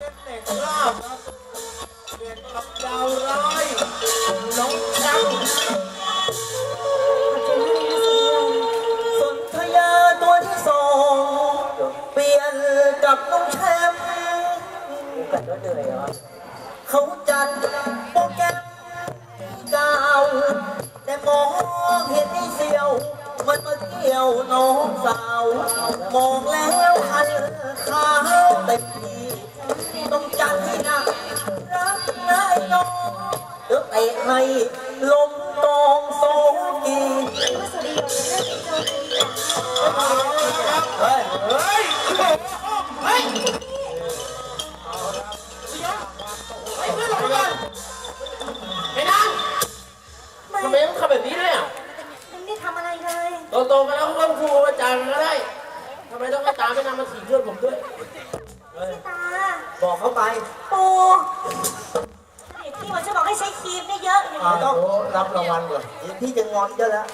เด็กลาบครับเด็กกับดาวร้ายน้องจังสนธยาตัวที่สองเปลี่ยนกับน้องแชมป์กันก็เหนื่อยเหรอเขาจัดโปรแกรมดาวแต่มองเห็นไอ้เสียว มันมาเกี่ยวน้องสาว มองแล้วหันเต็ เดี๋ยวเตะให้ลมตองโซกีเฮ้ยเฮ้ยเฮ้ยไอ้เพื่อนหลงก่อนไอ้นางทำไมต้องทำแบบนี้ด้วยอะไม่ได้ทำอะไรเลยโตๆกันแล้วก็ครูอาจารย์ก็ได้ทำไมต้องให้ตาไม่นำมาขี่เพื่อนผมด้วย ตา บอกเขาไป ปู เด็กพี่มันจะบอกให้ใช้ครีมได้เยอะอย่างอ่านี้ต้องรับรางวัลก่อนเดี๋ยวพี่จะงอนเยอะแล้ว